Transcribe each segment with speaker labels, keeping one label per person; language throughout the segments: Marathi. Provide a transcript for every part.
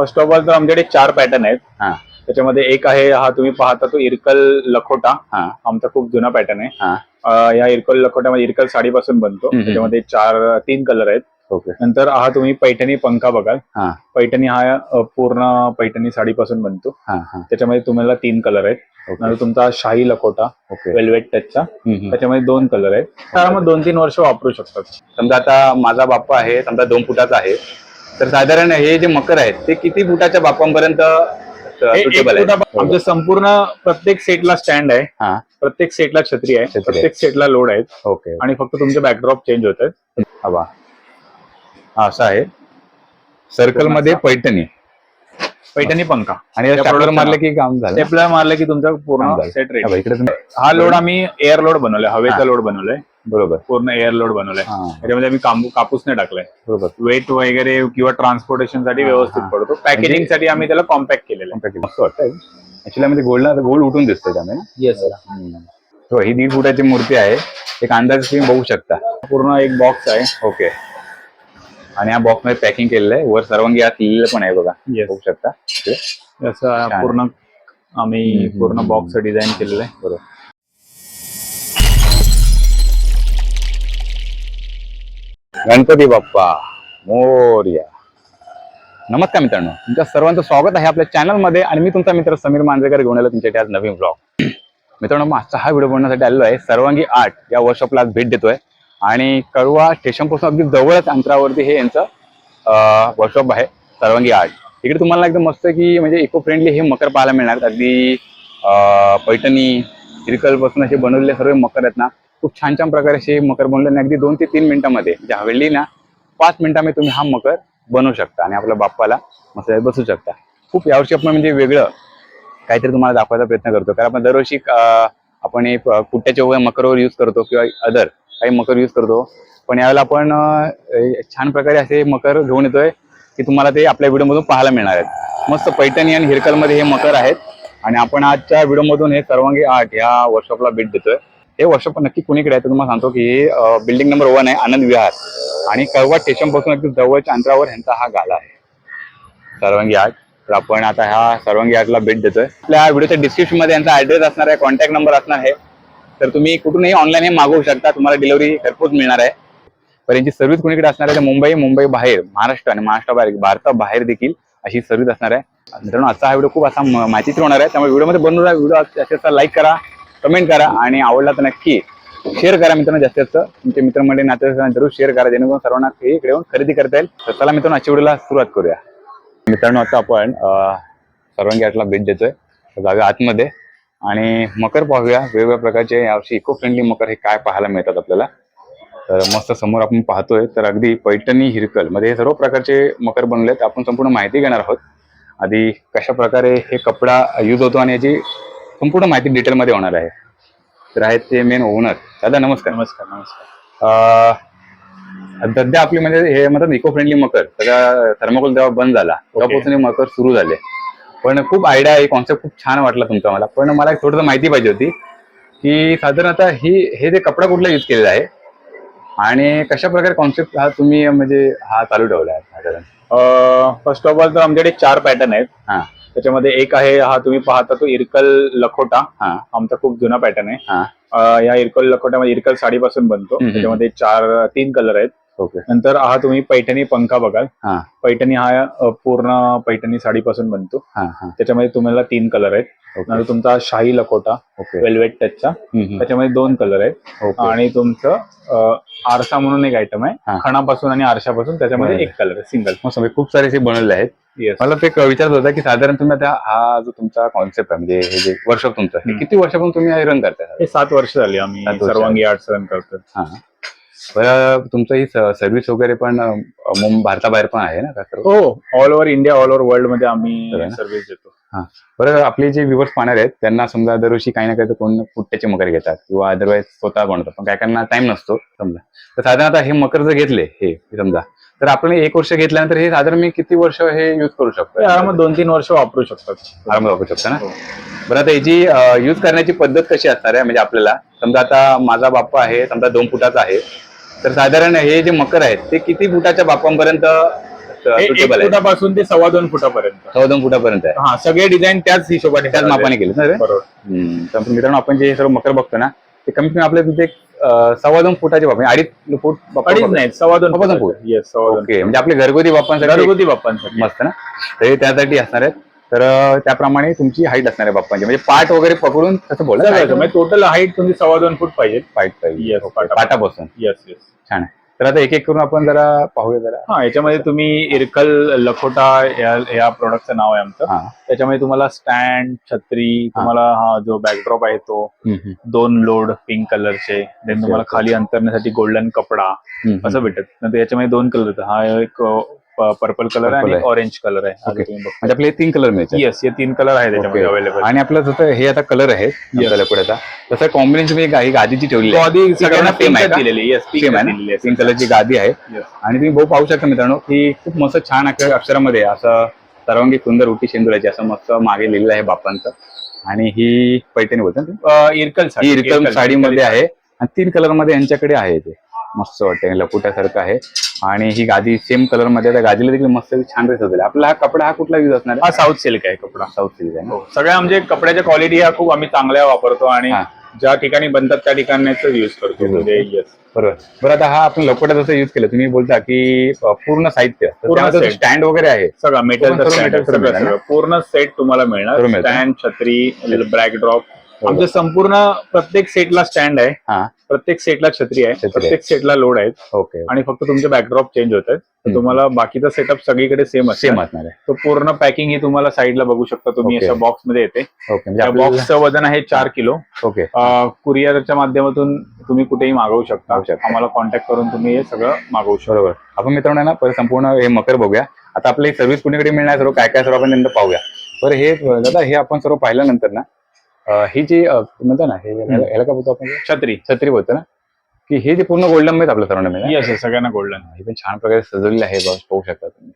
Speaker 1: फर्स्ट ऑफ ऑल तर आमच्याकडे चार पॅटर्न आहेत.
Speaker 2: हा.
Speaker 1: त्याच्यामध्ये एक आहे हा तुम्ही पाहता तो इरकल लखोटा.
Speaker 2: हा.
Speaker 1: आमचा खूप जुना पॅटर्न आहे.
Speaker 2: हा.
Speaker 1: अं, या इरकल लखोट्यामध्ये इरकल साडीपासून बनतो.
Speaker 2: हम्म.
Speaker 1: त्याच्यामध्ये चार तीन कलर आहेत.
Speaker 2: ओके.
Speaker 1: नंतर हा तुम्ही पैठणी पंखा बघाल.
Speaker 2: हा.
Speaker 1: पैठणी हा अं, पूर्ण पैठणी साडीपासून बनतो.
Speaker 2: हा हा.
Speaker 1: त्याच्यामध्ये तुम्हाला तीन कलर आहेत.
Speaker 2: ओके.
Speaker 1: नंतर तुमचा शाही लखोटा
Speaker 2: ओके.
Speaker 1: वेल्वेट टचचा
Speaker 2: हम्म, हम्म.
Speaker 1: त्याच्यामध्ये दोन कलर आहेत. त्यामुळे दोन तीन वर्ष वापरू शकतात
Speaker 2: समजा आता माझा बाप्पा आहे समजा दोन फुटाचा आहे. तर साधारण हे जे मकर आहेत ते किती फुटाच्या
Speaker 1: हे
Speaker 2: सुटेबल आहे
Speaker 1: फुटा- आमच्या संपूर्ण प्रत्येक सेटला स्टँड आहे.
Speaker 2: हा.
Speaker 1: प्रत्येक सेटला छत्री आहे.
Speaker 2: छत्री. आहे.
Speaker 1: प्रत्येक सेटला लोड आहेत.
Speaker 2: ओके.
Speaker 1: आणि फक्त तुमचे बॅकड्रॉप चेंज होत आहेत.
Speaker 2: हवा. हा असं आहे. सर्कलमध्ये पैठणी.
Speaker 1: पैठणी पंखा.
Speaker 2: आणि
Speaker 1: त्या
Speaker 2: स्टॅपलर
Speaker 1: product
Speaker 2: मारलं की काम झालं?
Speaker 1: टेपला मारलं की तुमचा पूर्ण. सेट
Speaker 2: हा बघ, इकडे तुम्ही-
Speaker 1: हा लोड आम्ही एअर लोड बनवलाय हवेचा
Speaker 2: हा.
Speaker 1: लोड बनवलाय.
Speaker 2: बरोबर.
Speaker 1: पूर्ण एअर लोड बनवलाय.
Speaker 2: हा.
Speaker 1: त्याच्यामध्ये आम्ही कांबू- कापूस नाही टाकलाय.
Speaker 2: बरोबर.
Speaker 1: वेट वगैरे किंवा
Speaker 2: ट्रान्सपोर्टेशनसाठी
Speaker 1: व्यवस्थित. पडतो. पॅकेजिंगसाठी आम्ही त्याला कॉम्पॅक्ट केलेलं
Speaker 2: वाटतंय. ऍक्च्युली मध्ये गोल्ड गोल्ड उठून दिसतंय त्यामुळे ना.
Speaker 1: येस.
Speaker 2: हो, ही दीड फुटाची मूर्ती आहे. एक अंदाज तुम्ही बघू शकता.
Speaker 1: पूर्ण एक बॉक्स आहे.
Speaker 2: ओके आणि या बॉक्समध्ये पॅकिंग केलेलं आहे. वर सर्वांगी आत लिहिलेलं पण आहे बघा. बघू शकता.
Speaker 1: पूर्ण आम्ही पूर्ण बॉक्स डिझाईन केलेलं आहे.
Speaker 2: बरोबर. गणपती बाप्पा मोर्या. नमस्कार मित्रांनो तुमच्या सर्वांचं स्वागत आहे आपल्या चॅनलमध्ये आणि मी तुमचा मित्र समीर मांजरेकर घेऊन आलो तुमच्या आज नवीन ब्लॉग मित्रांनो मागचा हा व्हिडिओ बनवण्यासाठी आलेलो आहे. सर्वांगी आर्ट या वर्कशॉपला आज भेट देतोय. आणि कळवा स्टेशनपासून अगदी जवळच अंतरावरती हे यांचं वर्कशॉप आहे. सर्वांगी आर्ट इकडे तुम्हाला एकदम मस्त की म्हणजे इको फ्रेंडली हे मकर पाहायला मिळणार. अगदी पैठणी पासून असे बनवलेले सर्व मकर आहेत ना. खूप छान छान प्रकारे असे मकर बनवले अगदी दोन ते तीन मिनिटांमध्ये ज्यावेळी हवेली ना पाच मिनिटांमध्ये तुम्ही हा मकर बनवू शकता आणि आपल्या बाप्पाला मसाल्यात बसू शकता. खूप यावर्षी आपण म्हणजे वेगळं काहीतरी तुम्हाला दाखवायचा प्रयत्न करतो. कारण आपण दरवर्षी आपण हे कुट्ट्याच्या वगैरे मकरवर यूज करतो किंवा अदर काही मकर यूज करतो. पण यावेळेला आपण छान प्रकारे असे मकर घेऊन येतोय की तुम्हाला ते आपल्या व्हिडिओमधून पाहायला मिळणार आहेत. मस्त पैठणी आणि हिरकलमध्ये हे मकर आहेत. आणि आपण आजच्या व्हिडिओमधून हे सर्वांगी आर्ट या वर्कशॉपला भेट देतोय. हे वर्कशॉप नक्की कुणीकडे आहे? तर तुम्हाला सांगतो की बिल्डिंग नंबर वन आहे आनंद विहार. आणि कळवा स्टेशनपासून अगदी जवळच्या अंतरावर ह्यांचा हा गाला आहे. सर्वांगी आर्ट तर आपण आता ह्या सर्वांगी आर्टला भेट देतोय. आपल्या व्हिडिओच्या डिस्क्रिप्शनमध्ये यांचा ऍड्रेस असणार आहे कॉन्टॅक्ट नंबर असणार आहे. तर तुम्ही कुठूनही ऑनलाईन हे मागवू शकता. तुम्हाला डिलिव्हरी घरपोच मिळणार आहे. पण यांची सर्व्हिस कुणीकडे असणार आहे? तर मुंबई मुंबई बाहेर महाराष्ट्र आणि महाराष्ट्राबाहेर भारताबाहेर देखील अशी सर्व्हिस असणार आहे. मित्रांनो आजचा हा व्हिडिओ खूप असा माहितीच होणार आहे. त्यामुळे व्हिडिओमध्ये बनवला व्हिडिओ असेल लाईक करा. कमेंट करा आणि आवडला तर नक्की शेअर करा मित्रांनो जास्तीत जास्त. तुमचे मित्रमंडळी नातेवाईकांना जरूर शेअर करा. जेणेकरून सर्वांना हे इकडे येऊन खरेदी करता येईल. तर चला मित्रांनो आजच्या व्हिडिओला सुरुवात करूया. मित्रांनो आता आपण सर्वांगी आठला भेट देतोय. जागा जाऊया आतमध्ये. आणि मकर पाहूया वेगवेगळ्या प्रकारचे यावर्षी इको फ्रेंडली मकर हे काय पाहायला मिळतात आपल्याला. तर मस्त समोर आपण पाहतोय तर अगदी पैठणी हिरकलमध्ये हे सर्व प्रकारचे मकर बनवलेत आपण संपूर्ण माहिती घेणार आहोत. आधी कशा प्रकारे हे कपडा यूज होतो आणि याची संपूर्ण माहिती डिटेलमध्ये होणार आहे. तर आहेत ते मेन ओनर दादा नमस्कार.
Speaker 1: नमस्कार नमस्कार.
Speaker 2: सध्या आपली म्हणजे हे म्हणतात इको फ्रेंडली मकर. सगळा थर्माकोल जेव्हा बंद झाला. तेव्हापासून मकर सुरू झाले. पण खूप आयडिया आहे कॉन्सेप्ट खूप छान वाटला तुमचा मला. पण मला एक थोडंसं माहिती पाहिजे होती की साधारणतः ही हे जे कपडा कुठला यूज केलेला आहे? आणि कशा प्रकारे कॉन्सेप्ट हा तुम्ही म्हणजे हा चालू ठेवला आहे साधारण?
Speaker 1: फर्स्ट ऑफ ऑल तर आमच्याकडे चार पॅटर्न आहेत.
Speaker 2: हा.
Speaker 1: त्याच्यामध्ये एक आहे हा तुम्ही पाहता तो इरकल लखोटा.
Speaker 2: हा.
Speaker 1: आमचा खूप जुना पॅटर्न आहे.
Speaker 2: हा.
Speaker 1: अं, या इरकल लखोट्यामध्ये इरकल साडीपासून बनतो.
Speaker 2: हम्म.
Speaker 1: त्याच्यामध्ये चार तीन कलर आहेत.
Speaker 2: ओके.
Speaker 1: नंतर हा तुम्ही पैठणी पंखा बघाल.
Speaker 2: हा.
Speaker 1: पैठणी हा अं, पूर्ण पैठणी साडीपासून बनतो.
Speaker 2: हा हा.
Speaker 1: त्याच्यामध्ये तुम्हाला तीन कलर आहेत.
Speaker 2: ओके.
Speaker 1: नंतर तुमचा शाही लखोटा
Speaker 2: ओके.
Speaker 1: वेल्वेट टचचा
Speaker 2: हम्म.
Speaker 1: त्याच्यामध्ये दोन कलर आहेत.
Speaker 2: ओके.
Speaker 1: आणि तुमचं अं, आरसा म्हणून एक आयटम आहे. खणापासून आणि आरशापासून त्याच्यामध्ये. एक कलर आहे सिंगल
Speaker 2: मग सगळे खूप सारे असे बनवले आहेत. मला ते एक विचारत होता की साधारण तुम्ही आता हा जो तुमचा कॉन्सेप्ट आहे म्हणजे हे जे वर्कशॉप तुमचं हे. किती वर्षापासून तुम्ही रन करताय?
Speaker 1: हे सात वर्ष झाली आम्ही
Speaker 2: सात वर्ष
Speaker 1: सर्वांगी आर्ट्स रन करतो
Speaker 2: हा. बरं तुमचं ही सर्व्हिस वगैरे पण अं, मुं- भारताबाहेर पण आहे ना का सर्व?
Speaker 1: हो all over India all over
Speaker 2: वर्ल्डमध्ये
Speaker 1: आम्ही? सर्व्हिस देतो.
Speaker 2: हा. बरं आपले जे व्ह्युअर्स पाहणार आहेत त्यांना समजा दरवर्षी काही ना काही कोण पुट्ट्याचे मकर घेतात किंवा अदरवाईज स्वतः बनवतात. पण काय काहींना टाइम नसतो समजा. तर साधारण आता हे मकर जर घेतले हे समजा तर आपण एक वर्ष घेतल्यानंतर हे साधारण मी किती वर्ष हे युज करू शकतो?
Speaker 1: आरामात दोन तीन वर्ष वापरू शकतात.
Speaker 2: आरामात वापरू शकता ना?
Speaker 1: हो.
Speaker 2: बरं आता याची यूज करण्याची पद्धत कशी असणार आहे? म्हणजे आपल्याला समजा आता माझा बाप्पा आहे समजा दोन फुटाचा आहे तर साधारण हे जे मकर आहेत ते किती फुटाच्या बाप्पांपर्यंत सुटेबल आहे.
Speaker 1: फुटापासून ते सव्वा दोन फुटापर्यंत.
Speaker 2: सव्वा दोन फुटापर्यंत आहे.
Speaker 1: हा सगळे डिझाईन त्याच हिशोबाने
Speaker 2: त्याच. मापाने केले ना रे?
Speaker 1: बरोबर.
Speaker 2: हम्म. तर मित्रांनो आपण जे सर्व मकर बघतो ना ते कमीत कमी आपल्या तिथे अं, सव्वा दोन फुटाचे बाप म्हणजे अडीच फूट
Speaker 1: अडीच. नाही सव्वा दोन
Speaker 2: सव्वा दोन फूट.
Speaker 1: येस सव्वा दोन
Speaker 2: ओके म्हणजे आपले घरगुती बाप्पांसाठी
Speaker 1: घरगुती बाप्पांसाठी.
Speaker 2: मस्त ना? तर हे त्यासाठी असणार आहेत. तर अं, त्याप्रमाणे तुमची हाईट असणार आहे बाप्पांची. म्हणजे पाठ वगैरे पकडून तसं बोला
Speaker 1: सगळं म्हणजे टोटल हाईट तुमची सव्वा दोन फूट पाहिजे.
Speaker 2: पाहिजे.
Speaker 1: Yes,
Speaker 2: okay.
Speaker 1: पाटा-
Speaker 2: पाटा बसून
Speaker 1: येस येस
Speaker 2: छान आहे. तर आता एक एक करून आपण जरा पाहूया जरा.
Speaker 1: हा याच्यामध्ये तुम्ही इरकल लखोटा या या प्रोडक्टचं नाव आहे आमचं.
Speaker 2: हा.
Speaker 1: त्याच्यामध्ये तुम्हाला स्टँड छत्री तुम्हाला हा जो बॅकड्रॉप आहे तो
Speaker 2: हम्म.
Speaker 1: दोन लोड पिंक कलरचे देन तुम्हाला. खाली अंतरण्यासाठी गोल्डन कपडा
Speaker 2: हम्म,
Speaker 1: असं भेटत नंतर याच्यामध्ये दोन कलर हा एक पर्पल कलर आहे. आणि
Speaker 2: आहे.
Speaker 1: ऑरेंज कलर आहे.
Speaker 2: म्हणजे आपले तीन कलर मिळतात.
Speaker 1: येस हे तीन कलर आहे त्याच्यामध्ये. अवेलेबल
Speaker 2: आणि आपलं जसं हे आता कलर आहे आता तसं कॉम्बिनेशन मी गाडी गादीची ठेवली आहे. ती
Speaker 1: सगळ्यांना
Speaker 2: same आहे?
Speaker 1: दिलेली येस
Speaker 2: सेम आहे ना? पिंक कलरची गादी आहे. आणि तुम्ही भाऊ पाहू शकता मित्रांनो की खूप मस्त छान अक्षर- अक्षरामध्ये असं तरंगी सुंदर उटी शेंदुराची असं मस्त मागे लिहिलेलं आहे बाप्पांचं आणि ही पैठणी बोलतो ना ती?
Speaker 1: इरकल
Speaker 2: ही इरकम साडीमध्ये आहे. आणि तीन कलरमध्ये यांच्याकडे आहे ते. मस्त वाटतं लपुट्यासारखं आहे. आणि ही गादी सेम कलरमध्ये त्या गादीला देखील मस्त छान होते आपला हा कपडा हा कुठला यूज असणार
Speaker 1: हा साऊथ सिल्क आहे कपडा.
Speaker 2: साऊथ सिल्क आहे
Speaker 1: हो. सगळ्या म्हणजे कपड्याच्या क्वालिटी ह्या खूप आम्ही चांगल्या वापरतो आणि
Speaker 2: हा.
Speaker 1: ज्या ठिकाणी बनतात त्या ठिकाणीच युज करतो.
Speaker 2: Use
Speaker 1: म्हणजे.
Speaker 2: बरोबर. बरं आता हा आपण लकोटा जसं युज केलं तुम्ही बोलता की पूर्ण साहित्य.
Speaker 1: पूर्ण.
Speaker 2: स्टँड वगैरे आहे.
Speaker 1: सगळं मेटल
Speaker 2: पूर्ण
Speaker 1: सेट तुम्हाला मिळणार. स्टँड छत्री ब्लॅक ड्रॉप आमच्या संपूर्ण प्रत्येक सेटला स्टँड आहे.
Speaker 2: हा.
Speaker 1: प्रत्येक सेटला छत्री आहे
Speaker 2: छत्री आहे.
Speaker 1: प्रत्येक सेटला लोड आहेत.
Speaker 2: ओके
Speaker 1: आणि फक्त तुमचे बॅकड्रॉप चेंज होत आहेत.
Speaker 2: हम्म.
Speaker 1: तुम्हाला बाकीचा सेटअप सगळीकडे सेम
Speaker 2: सेम असणार आहे.
Speaker 1: तो पूर्ण पॅकिंग ही तुम्हाला साईडला बघू शकता. तुम्ही
Speaker 2: Okay.
Speaker 1: अशा बॉक्समध्ये येते.
Speaker 2: ओके म्हणजे
Speaker 1: त्या
Speaker 2: आपल्याला-
Speaker 1: बॉक्सचं वजन आहे चार किलो.
Speaker 2: ओके.
Speaker 1: कुरिअरच्या माध्यमातून तुम्ही कुठेही मागवू शकता.
Speaker 2: मागवू शकता.
Speaker 1: आम्हाला कॉन्टॅक्ट करून तुम्ही हे सगळं मागवू शकता.
Speaker 2: बरोबर. आपण मित्रांनो ना परत संपूर्ण हे मकर बघूया. आता आपली सर्व्हिस कुणीकडे मिळणार सर्व काय काय सर्व आपण नंतर पाहूया. बरं हे दादा हे आपण सर्व पाहिल्यानंतर ना ही जी म्हणतो ना हे काय बोलतो आपण?
Speaker 1: छत्री.
Speaker 2: छत्री बोलतो ना? की हे जे पूर्ण गोल्डनमध्ये सर्वांना मिळणार.
Speaker 1: येस सगळ्यांना गोल्डन
Speaker 2: हे पण छान प्रकारे सजवलेलं आहे बघ पाहू शकता तुम्ही.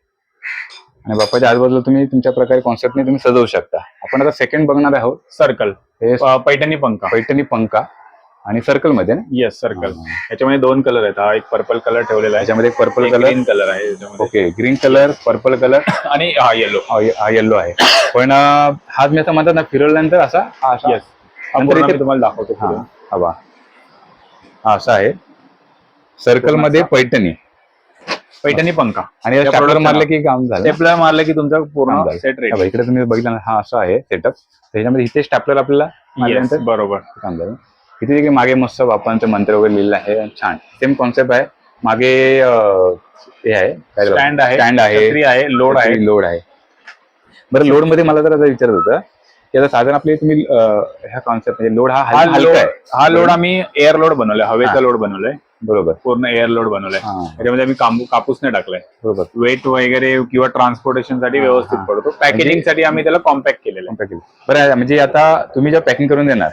Speaker 2: आणि बाप्पाच्या आजूबाजूला तुम्ही तुमच्या प्रकारे कॉन्सेप्टने तुम्ही सजवू शकता. आपण आता सेकंड बघणार आहोत.
Speaker 1: सर्कल
Speaker 2: हे
Speaker 1: पैठणी पंखा.
Speaker 2: पैठणी पंखा. आणि सर्कलमध्ये ना?
Speaker 1: Yes circle. याच्यामध्ये दोन कलर आहेत. हा एक पर्पल कलर ठेवलेला आहे.
Speaker 2: त्याच्यामध्ये पर्पल
Speaker 1: एक
Speaker 2: कलर
Speaker 1: ग्रीन कलर आहे याच्यामध्ये
Speaker 2: okay green colour purple colour
Speaker 1: आणि हा येलो
Speaker 2: हा येल्लो आहे. पण अं, हा मी असं म्हणतात ना फिरवल्यानंतर असा हा असा?
Speaker 1: येस
Speaker 2: नंतर इथे-
Speaker 1: तुम्हाला दाखवतो
Speaker 2: हा.
Speaker 1: पुढे.
Speaker 2: हा बा. हा असा आहे. सर्कलमध्ये पैठणी.
Speaker 1: पैठणी पंखा.
Speaker 2: आणि स्टॅपलर
Speaker 1: चं
Speaker 2: मारलं की काम झालं.
Speaker 1: स्टेपलर मारलं की तुमचा
Speaker 2: काम
Speaker 1: पूर्ण
Speaker 2: झालं.
Speaker 1: सेट
Speaker 2: हा
Speaker 1: रेडी
Speaker 2: बघा, इकडे तुम्ही बघितलं ना हा असा आहे सेटअप त्याच्यामध्ये इथे स्टॅपलर आपल्याला मारल्यानंतर
Speaker 1: बरोबर.
Speaker 2: काम झालं. इथे देखील मागे मस्त बापांचं मंत्र वगैरे लिहिलं आहे. छान. सेम कॉन्सेप्ट आहे. मागे अं, हे आहे. काय
Speaker 1: स्टँड आहे.
Speaker 2: स्टँड आहे.
Speaker 1: छत्री आहे. लोड आहे.
Speaker 2: लोड आहे. बरं लोडमध्ये मला जर विचारत होतं की आता साधारण आपले तुम्ही अं, ह्या कॉन्सेप्ट म्हणजे लोड हा
Speaker 1: हा
Speaker 2: हल-
Speaker 1: लोड
Speaker 2: हलका आहे.
Speaker 1: हा लोड आम्ही एअर लोड बनवलाय. हवेचा
Speaker 2: हा.
Speaker 1: लोड बनवलाय.
Speaker 2: बरोबर.
Speaker 1: पूर्ण एअर लोड बनवलाय.
Speaker 2: हा.
Speaker 1: त्याच्यामध्ये आम्ही कांबू कापूस नाही टाकलाय.
Speaker 2: बरोबर.
Speaker 1: वेट वगैरे किंवा ट्रान्सपोर्टेशनसाठी
Speaker 2: हा,
Speaker 1: व्यवस्थित
Speaker 2: हा.
Speaker 1: पडतो पॅकेजिंगसाठी आम्ही त्याला कॉम्पॅक्ट केलेलं आहे.
Speaker 2: Compact केलं. बरं म्हणजे आता तुम्ही जेव्हा पॅकिंग करून देणार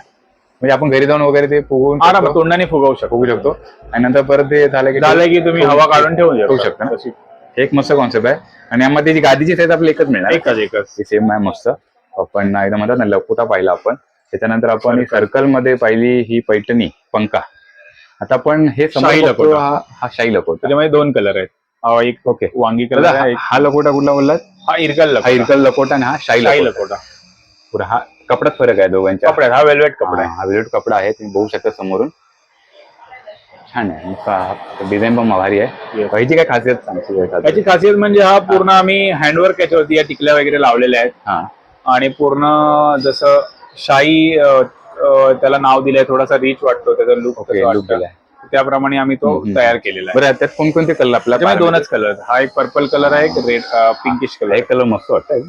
Speaker 2: म्हणजे आपण घरी जाऊन वगैरे ते फुगवून
Speaker 1: आराम तोंडाने फुगवू शकतो.
Speaker 2: फुगू शकतो. आणि नंतर परत ते झालं की
Speaker 1: झालं की तुम्ही हवा काढून ठेवू
Speaker 2: ठेवू शकता ना?
Speaker 1: तशी.
Speaker 2: एक मस्त कॉन्सेप्ट आहे. आणि यामध्ये जी गादीची साईज आपली एकच मिळणार.
Speaker 1: एकच एकच.
Speaker 2: सेम आहे मस्त. आपण एकदम म्हणतात ना लकोटा पाहिला आपण. त्याच्यानंतर आपण. सर्कलमध्ये पाहिली ही पैठणी पंखा. आता आपण हे
Speaker 1: शाही लकोटा.
Speaker 2: हा हा शाही लकोटा
Speaker 1: त्याच्यामध्ये दोन कलर आहेत. हा एक
Speaker 2: ओके.
Speaker 1: वांगी कलर
Speaker 2: हा- हा लकोटा कुठला बोललात?
Speaker 1: हा इरकल
Speaker 2: हा इरकल लकोटा आणि हा शाही
Speaker 1: शाही
Speaker 2: लकोटा
Speaker 1: लकोटा
Speaker 2: पुरा हा कपड्यात फरक आहे दोघांच्या.
Speaker 1: कपड्यात हा वेलवेट कपडा
Speaker 2: हा वेल्वेट कपडा आहे तुम्ही बघू शकता समोरून. छान आहे डिझाईन पण भारी आहे. पाहिजे काय खासियत सांगते
Speaker 1: आहे
Speaker 2: खासियत?
Speaker 1: याची खासियत म्हणजे हा पूर्ण आम्ही हँडवर्क याच्यावरती या टिकल्या वगैरे लावलेल्या आहेत.
Speaker 2: हा.
Speaker 1: आणि पूर्ण जसं शाही त्याला नाव दिलंय थोडासा रिच वाटतो त्याचा लुक
Speaker 2: लुक
Speaker 1: त्याप्रमाणे आम्ही तो. तयार केलेला आहे.
Speaker 2: बरं त्यात कोणकोणते कलर आपल्याला
Speaker 1: दोनच कलर हा एक पर्पल कलर आहे एक रेड पिंकिश कलर
Speaker 2: एक कलर मस्त वाटतं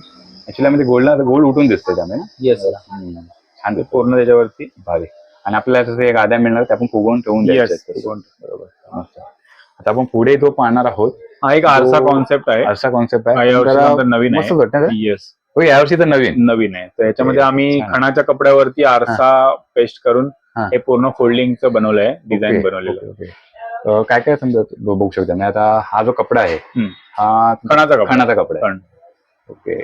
Speaker 2: ऍक्च्युली मध्ये गोल्ड गोल्ड उठून दिसतंय त्यामुळे ना.
Speaker 1: येस
Speaker 2: हम्म. छान.
Speaker 1: पूर्ण त्याच्यावरती
Speaker 2: भारी आणि आपल्याला तसं एक आद्या मिळणार ते आपण फुगवून ठेवून द्यायचं
Speaker 1: Yes,
Speaker 2: आहे.
Speaker 1: फुगवून.
Speaker 2: बरोबर मस्त आता आपण पुढे तो पाहणार आहोत
Speaker 1: हा एक आरसा
Speaker 2: तो-
Speaker 1: कॉन्सेप्ट आहे
Speaker 2: असा कॉन्सेप्ट
Speaker 1: हा
Speaker 2: आहे
Speaker 1: यावर्षी
Speaker 2: जरा
Speaker 1: नंतर नवीन
Speaker 2: मस्त
Speaker 1: आहे
Speaker 2: वाटतं ना?
Speaker 1: येस
Speaker 2: हो यावर्षी तर नवीन
Speaker 1: नवीन आहे तर याच्यामध्ये आम्ही
Speaker 2: छान.
Speaker 1: खणाच्या कपड्यावरती आरसा पेस्ट करून
Speaker 2: हा.
Speaker 1: हे पूर्ण फोल्डिंगचं बनवलंय डिझाईन
Speaker 2: ओके,
Speaker 1: बनवलेलं
Speaker 2: ओके, ओके. अं, काय काय समजा बघू शकता म्हणजे आता हा जो कपडा आहे
Speaker 1: हम्म.
Speaker 2: हा
Speaker 1: खणाचा कपडा
Speaker 2: खणाचा कपडा आहे
Speaker 1: खण.
Speaker 2: ओके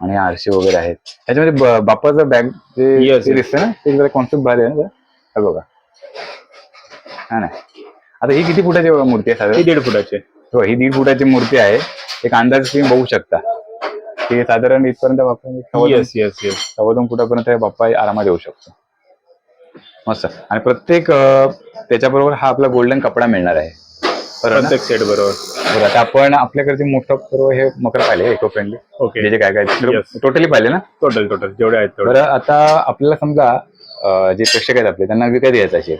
Speaker 2: आणि आरसे वगैरे आहेत. त्याच्यामध्ये बाप्पाचं बॅग जे ते. दिसतं ना ते जरा कॉन्सेप्ट भारी आहे ना. हे बघा. छान आहे आता ही किती फुटाची मूर्ती आहे
Speaker 1: ही
Speaker 2: साधारण
Speaker 1: दीड फुटाची.
Speaker 2: हो, ही दीड फुटाची मूर्ती आहे. एक अंदाज तुम्ही बघू शकता. की साधारण इथपर्यंत बाप्पा एक सव्वा दोन-
Speaker 1: येस येस येस
Speaker 2: सव्वा दोन फुटापर्यंत हे बाप्पा आरामात येऊ शकतो. मस्त. आणि प्रत्येक त्याच्याबरोबर हा आपला गोल्डन कपडा मिळणार आहे. ना?
Speaker 1: प्रत्येक सेट बरोबर.
Speaker 2: बरं आता आपण आपल्याकडचे मोठं सर्व हे मकर पाहिले इको फ्रेंडली
Speaker 1: ओके
Speaker 2: जे काय काय?
Speaker 1: Yes.
Speaker 2: टोटली पाहिले ना?
Speaker 1: टोटल टोटल जेवढे आहेत तेवढे.
Speaker 2: बरं आता आपल्याला समजा अं, जे प्रेक्षक आहेत आपले त्यांना विकत घ्यायचं असेल.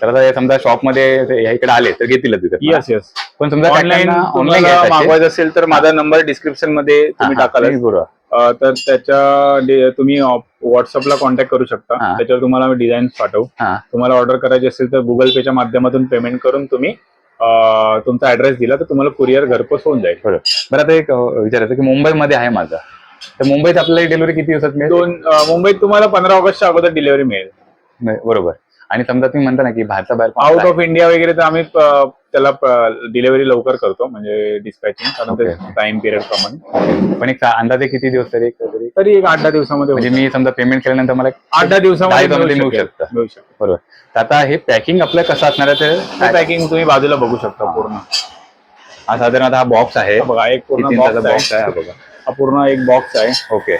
Speaker 2: तर आता हे समजा शॉपमध्ये ह्या इकडे आले तर घेतीलच विकत
Speaker 1: येस येस
Speaker 2: पण समजा
Speaker 1: ऑनलाईन
Speaker 2: ऑनलाईन
Speaker 1: तुम्हाला मागवायचं असेल तर माझा नंबर डिस्क्रिप्शनमध्ये तुम्ही टाकाल.
Speaker 2: बरोबर.
Speaker 1: अ, तर त्याच्या डे- तुम्ही व्हॉट्सअपला कॉन्टॅक्ट करू शकता.
Speaker 2: हा.
Speaker 1: त्याच्यावर तुम्हाला मी डिझाईन पाठवू.
Speaker 2: हा.
Speaker 1: तुम्हाला ऑर्डर करायची असेल तर गुगल पेच्या माध्यमातून पेमेंट करून तुम्ही तुमचा ऍड्रेस दिला तर तुम्हाला कुरिअर घरपोच होऊन जाईल.
Speaker 2: बरोबर बरं आता एक विचारायचं की मुंबईमध्ये आहे माझा. तर मुंबईत आपल्याला डिलिव्हरी किती दिवसात मिळेल?
Speaker 1: दोन अ, मुंबईत तुम्हाला पंधरा ऑगस्टच्या अगोदर डिलिव्हरी मिळेल.
Speaker 2: नाही, बरोबर. आणि समजा तुम्ही म्हणता ना की भारताबाहेर
Speaker 1: आउट ऑफ इंडिया वगैरे तर आम्ही त्याला डिलिव्हरी लवकर करतो म्हणजे डिस्पॅचिंग. टाइम पिरियड प्रमाणे.
Speaker 2: पण एक अंदाजे किती दिवस तरी तरी?
Speaker 1: एक आठ दहा दिवसामध्ये
Speaker 2: म्हणजे मी समजा पेमेंट केल्यानंतर मला.
Speaker 1: आठ दहा दिवसामध्ये मिळू.
Speaker 2: शकतं. बरोबर. तर आता हे पॅकिंग आपलं कसं असणार आहे ते
Speaker 1: पॅकिंग तुम्ही बाजूला बघू शकता पूर्ण.
Speaker 2: हा साधारण हा बॉक्स आहे.
Speaker 1: बघा एक पूर्ण बॉक्स आहे.
Speaker 2: बघा.
Speaker 1: हा पूर्ण एक बॉक्स आहे.
Speaker 2: ओके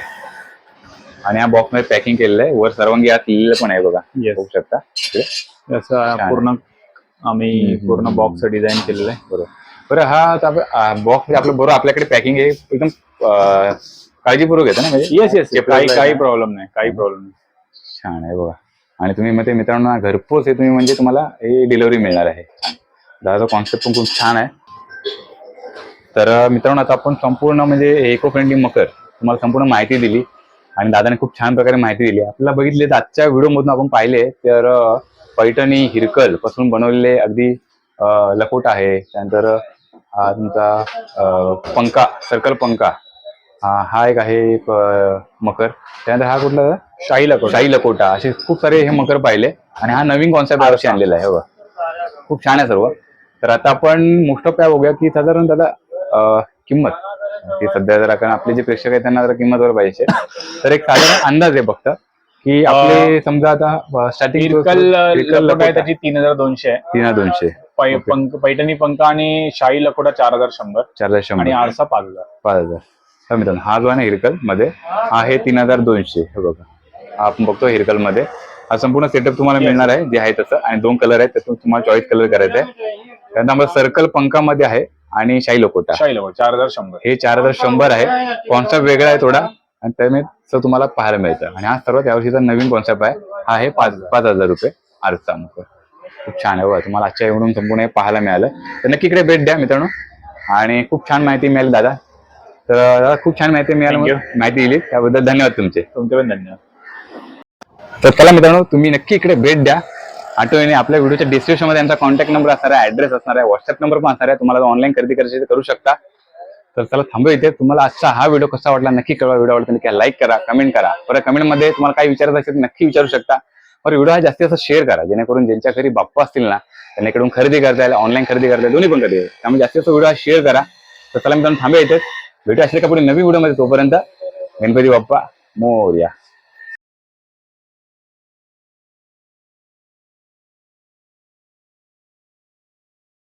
Speaker 2: आणि हा बॉक्समध्ये पॅकिंग केलेलं आहे. वर सर्वांगी आत लिहिलेलं पण आहे बघा.
Speaker 1: Yes.
Speaker 2: बघू शकता. इकडे.
Speaker 1: पूर्ण आम्ही पूर्ण. बॉक्स डिझाईन केलेलं आहे.
Speaker 2: बरोबर. बरं हा बॉक्स आपलं बरोबर आपल्याकडे पॅकिंग आहे एकदम अं, काळजीपूर्वक येतं ना म्हणजे?
Speaker 1: येस येस काही
Speaker 2: ला
Speaker 1: काही
Speaker 2: आहे.
Speaker 1: प्रॉब्लेम नाही काही प्रॉब्लेम नाही.
Speaker 2: छान आहे बघा. आणि तुम्ही मग ते मित्रांनो ना घरपोच हे तुम्ही म्हणजे तुम्हाला हे डिलिव्हरी मिळणार आहे. दादाचा कॉन्सेप्ट पण खूप छान आहे. तर अं, मित्रांनो आता आपण संपूर्ण म्हणजे इको फ्रेंडली मकर तुम्हाला संपूर्ण माहिती दिली. आणि दादाने खूप छान प्रकारे माहिती दिली. आपल्याला बघितले तर आजच्या व्हिडिओमधून आपण पाहिले तर पैठणी हिरकलपासून बनवलेले अगदी लकोट आहे. त्यानंतर हा तुमचा पंखा सर्कल पंखा. हा हा एक आहे एक मकर. त्यानंतर हा कुठला?
Speaker 1: शाही लकोटा
Speaker 2: शाही लकोटा असे खूप सारे हे मकर पाहिले. आणि हा नवीन कॉन्सेप्ट यावर्षी आणलेला आहे. हो बघा. खूप छान आहे सर्व. तर आता आपण मोस्ट ऑफ काय बघूया की साधारण दादा किंमत. की सध्या जरा कारण आपले जे प्रेक्षक आहेत त्यांना जरा किंमत वर पाहिजे. तर एक साधारण अंदाज आहे फक्त की आपले समजा आता स्टार्टिंग
Speaker 1: हिरकल लकोटा आहे त्याची तीन हजार दोनशे आहे.
Speaker 2: तीन हजार दोनशे.
Speaker 1: पै- पंख- पैठणी पंखा आणि शाही लकोटा चार हजार शंभर.
Speaker 2: चार हजार
Speaker 1: आणि
Speaker 2: शंभर
Speaker 1: आरसा पाच हजार.
Speaker 2: पाच हजार. हा मित्रांनो हा जो आहे ना हिरकलमध्ये आहे तीन हजार दोनशे. हे बघा. हा आपण बघतो हिरकलमध्ये. हा संपूर्ण सेटअप तुम्हाला मिळणार आहे जे आहे तसं. आणि दोन कलर आहेत त्यातून तुम्हाला चॉईस कलर करायचा आहे त्यानंतर आम्हाला सर्कल पंखामध्ये आहे. आणि शाही लोकोटा.
Speaker 1: शाही लकोटा चार हजार शंभर.
Speaker 2: हे चार हजार शंभर आहे. कॉन्सेप्ट वेगळा आहे थोडा. आणि त्यामुळे तुम्हाला पाहायला मिळतं. आणि हा सर्वात यावर्षीचा नवीन कॉन्सेप्ट आहे हा आहे पाच पाच हजार रुपये आरचा मकर खूप छान आहे बघा. तुम्हाला आजच्या एवढून संपूर्ण हे पाहायला मिळालं. तर नक्की इकडे भेट द्या मित्रांनो. आणि खूप छान माहिती मिळाली दादा. तर दादा खूप छान माहिती मिळाली. माहिती दिली. त्याबद्दल धन्यवाद तुमचे.
Speaker 1: तुमचे पण धन्यवाद.
Speaker 2: तर चला मित्रांनो तुम्ही नक्की इकडे भेट द्या. आठवणीने आपल्या व्हिडिओच्या डिस्क्रिप्शनमध्ये त्यांचा कॉन्टॅक्ट नंबर असणार आहे ऍड्रेस असणार आहे व्हॉट्सअप नंबर पण असणार आहे तुम्हाला ऑनलाईन खरेदी करायची करू शकता. तर चला थांबू इथे. तुम्हाला आजचा हा व्हिडिओ कसा वाटला नक्की कळवा. व्हिडिओ आवडला नक्की लाईक करा कमेंट करा. परत कमेंटमध्ये तुम्हाला काही विचारायचं असेल तर नक्की विचारू शकता. बरं व्हिडिओ हा जास्तीत जास्त शेअर करा. जेणेकरून ज्यांच्या घरी बाप्पा असतील ना त्यांच्याकडून खरेदी करता येईल ऑनलाईन खरेदी करता येईल दोन्ही पण करता येईल त्यामुळे जास्तीत जास्त व्हिडिओ हा शेअर करा. तर चला मित्रांनो थांबू इथे. भेटू असेल का पुढे नवीन व्हिडिओमध्ये तोपर्यंत गणपती बाप्पा मोर्या.